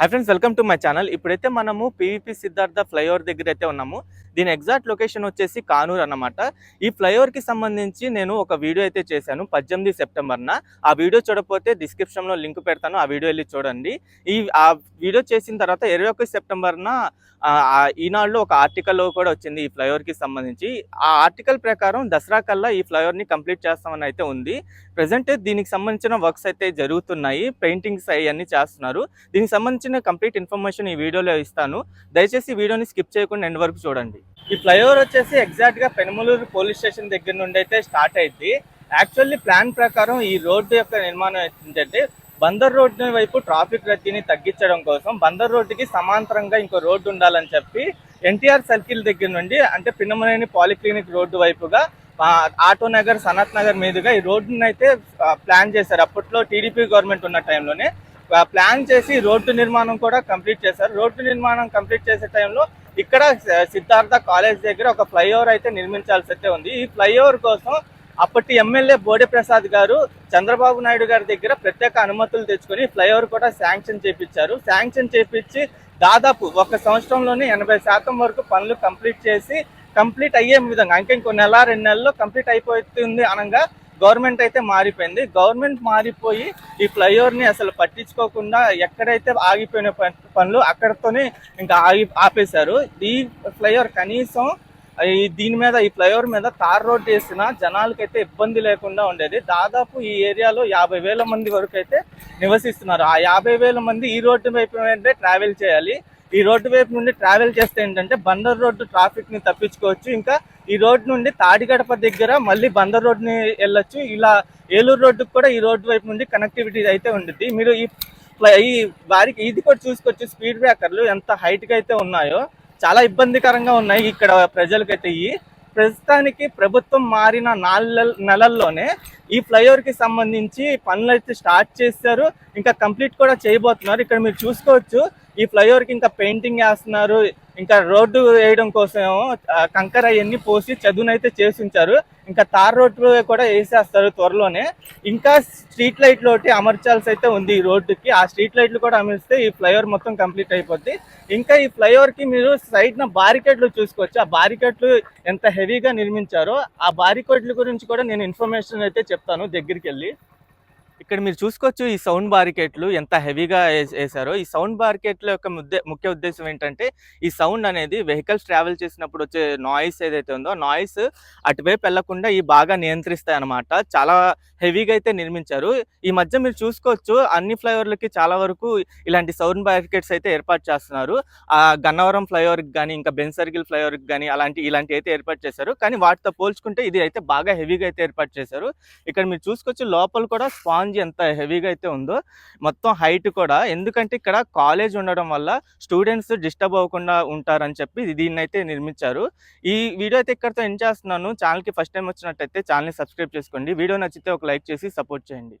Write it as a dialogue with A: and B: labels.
A: Hi friends welcome to my channel ఇప్పుడైతే మనము PVP Siddhartha flyover దగ్గర అయితే ఉన్నాము. దీని ఎగ్జాక్ట్ లొకేషన్ వచ్చేసి కానూర్ అన్నమాట. ఈ ఫ్లైఓవర్కి సంబంధించి నేను ఒక వీడియో అయితే చేశాను పద్దెనిమిది సెప్టెంబర్న. ఆ వీడియో చూడకపోతే డిస్క్రిప్షన్లో లింక్ పెడతాను ఆ వీడియో వెళ్ళి చూడండి. ఈ ఆ వీడియో చేసిన తర్వాత ఇరవై ఒకటి సెప్టెంబర్న ఈనాడులో ఒక ఆర్టికల్ కూడా వచ్చింది ఈ ఫ్లైఓవర్కి సంబంధించి. ఆ ఆర్టికల్ ప్రకారం దసరా కల్లా ఈ ఫ్లైఓవర్ని కంప్లీట్ చేస్తామని అయితే ఉంది. ప్రజెంట్ దీనికి సంబంధించిన వర్క్స్ అయితే జరుగుతున్నాయి. పెయింటింగ్స్ అవన్నీ చేస్తున్నారు. దీనికి సంబంధించిన కంప్లీట్ ఇన్ఫర్మేషన్ ఈ వీడియోలో ఇస్తాను. దయచేసి వీడియోని స్కిప్ చేయకుండా ఎండ్ వరకు చూడండి. ఈ ఫ్లైఓవర్ వచ్చేసి ఎగ్జాక్ట్గా పెనమలూరు పోలీస్ స్టేషన్ దగ్గర నుండి అయితే స్టార్ట్ అయింది యాక్చువల్లీ ప్లాన్ ప్రకారం ఈ రోడ్డు యొక్క నిర్మాణం ఏంటంటే బందర్ రోడ్డు వైపు ట్రాఫిక్ రద్దీని తగ్గించడం కోసం బందర్ రోడ్డుకి సమాంతరంగా ఇంకో రోడ్డు ఉండాలని చెప్పి ఎన్టీఆర్ సర్కిల్ దగ్గర నుండి అంటే పిన్నమనేని పాలిక్లినిక్ రోడ్డు వైపుగా ఆటో నగర్ సనత్ నగర్ మీదుగా ఈ రోడ్డుని అయితే ప్లాన్ చేశారు. అప్పట్లో టీడీపీ గవర్నమెంట్ ఉన్న టైంలోనే ప్లాన్ చేసి రోడ్డు నిర్మాణం కూడా కంప్లీట్ చేశారు. రోడ్డు నిర్మాణం కంప్లీట్ చేసే టైంలో ఇక్కడ సిద్ధార్థ కాలేజ్ దగ్గర ఒక ఫ్లైఓవర్ అయితే నిర్మించాల్సి అయితే ఉంది. ఈ ఫ్లైఓవర్ కోసం అప్పటి ఎమ్మెల్యే బోడే ప్రసాద్ గారు చంద్రబాబు నాయుడు గారి దగ్గర ప్రత్యేక అనుమతులు తెచ్చుకొని ఫ్లైఓవర్ కూడా శాంక్షన్ చేపించారు. శాంక్షన్ చేపించి దాదాపు ఒక సంవత్సరంలోనే ఎనభై శాతం వరకు పనులు కంప్లీట్ చేసి కంప్లీట్ అయ్యే విధంగా ఇంకా ఇంకో నెల రెండు నెలల్లో కంప్లీట్ అయిపోతుంది అనగా గవర్నమెంట్ అయితే మారిపోయింది. గవర్నమెంట్ మారిపోయి ఈ ఫ్లైఓవర్ని అసలు పట్టించుకోకుండా ఎక్కడైతే ఆగిపోయిన ప- పనులు అక్కడతోనే ఇంకా ఆగి ఆపేశారు. ఈ ఫ్లైఓవర్ కనీసం దీని మీద ఈ ఫ్లైఓవర్ మీద తార్ రోడ్ వేసిన జనాలకైతే ఇబ్బంది లేకుండా ఉండేది. దాదాపు ఈ ఏరియాలో యాభై వేల మంది వరకు అయితే నివసిస్తున్నారు. ఆ యాభై వేల మంది ఈ రోడ్డు వైపు అంటే ట్రావెల్ చేయాలి. ఈ రోడ్డు వైపు నుండి ట్రావెల్ చేస్తే ఏంటంటే బందర్ రోడ్డు ట్రాఫిక్ని తప్పించుకోవచ్చు. ఇంకా ఈ రోడ్డు నుండి తాడిగడప దగ్గర మళ్ళీ బందర్ రోడ్డుని వెళ్ళొచ్చు. ఇలా ఏలూరు రోడ్డుకు కూడా ఈ రోడ్డు వైపు నుండి కనెక్టివిటీ అయితే ఉంటుంది మీరు ఈ ఈ వారికి ఇది కూడా చూసుకోవచ్చు. స్పీడ్ బ్రేకర్లు ఎంత హైట్గా అయితే ఉన్నాయో. చాలా ఇబ్బందికరంగా ఉన్నాయి ఇక్కడ ప్రజలకైతే ఈ. ప్రస్తుతానికి ప్రభుత్వం మారిన నాలుగు నెలల్లోనే ఈ ఫ్లైఓవర్కి సంబంధించి పనులు అయితే స్టార్ట్ చేశారు. ఇంకా కంప్లీట్ కూడా చేయబోతున్నారు. ఇక్కడ మీరు చూసుకోవచ్చు ఈ ఫ్లైఓవర్కి ఇంకా పెయింటింగ్ వేస్తున్నారు. ఇంకా రోడ్డు వేయడం కోసం కంకర అవన్నీ పోసి చదువునైతే చేసి ఉంచారు. ఇంకా తార్ రోడ్డు కూడా వేసేస్తారు త్వరలోనే. ఇంకా స్ట్రీట్ లైట్లు ఒకటి అమర్చాల్సి అయితే ఉంది ఈ రోడ్డుకి. ఆ స్ట్రీట్ లైట్లు కూడా అమర్స్తే ఈ ఫ్లైఓవర్ మొత్తం కంప్లీట్ అయిపోద్ది. ఇంకా ఈ ఫ్లైఓవర్కి మీరు సైడ్న బారికేడ్లు చూసుకోవచ్చు. ఆ బారికేడ్లు ఎంత హెవీగా నిర్మించారో ఆ బారికేడ్ల గురించి కూడా నేను ఇన్ఫర్మేషన్ అయితే చెప్తాను దగ్గరికి వెళ్ళి. ఇక్కడ మీరు చూసుకోవచ్చు ఈ సౌండ్ బారికేట్లు ఎంత హెవీగా వేసారో ఈ సౌండ్ బారికేట్ల యొక్క ముఖ్య ఉద్దేశం ఏంటంటే ఈ సౌండ్ అనేది వెహికల్స్ ట్రావెల్ చేసినప్పుడు వచ్చే నాయిస్ ఏదైతే ఉందో నాయిస్ అటువైపు వెళ్ళకుండా ఈ బాగా నియంత్రిస్తాయి అన్నమాట. చాలా హెవీగా అయితే నిర్మించారు. ఈ మధ్య మీరు చూసుకోవచ్చు అన్ని ఫ్లైఓవర్లకి చాలా వరకు ఇలాంటి సౌండ్ బారికేట్స్ అయితే ఏర్పాటు చేస్తున్నారు. ఆ గన్నవరం ఫ్లైఓవర్కి కానీ ఇంకా బెన్ సర్కిల్ ఫ్లైఓవర్కి కానీ అలాంటి ఇలాంటి అయితే ఏర్పాటు చేశారు. కానీ వాటితో పోల్చుకుంటే ఇది అయితే బాగా హెవీగా అయితే ఏర్పాటు చేశారు. ఇక్కడ మీరు చూసుకోవచ్చు లోపల కూడా స్పాంజ్ ఎంత హెవీగా అయితే ఉందో మొత్తం హైట్ కూడా. ఎందుకంటే ఇక్కడ కాలేజ్ ఉండడం వల్ల స్టూడెంట్స్ డిస్టర్బ్ అవ్వకుండా ఉంటారని చెప్పి దీన్ని అయితే నిర్మించారు. ఈ వీడియో అయితే ఇక్కడితో ఎండ్ చేస్తున్నాను. ఛానల్కి ఫస్ట్ టైం వచ్చినట్టయితే ఛానల్ని సబ్స్క్రైబ్ చేసుకోండి. వీడియో నచ్చితే ఒక లైక్ చేసి సపోర్ట్ చేయండి.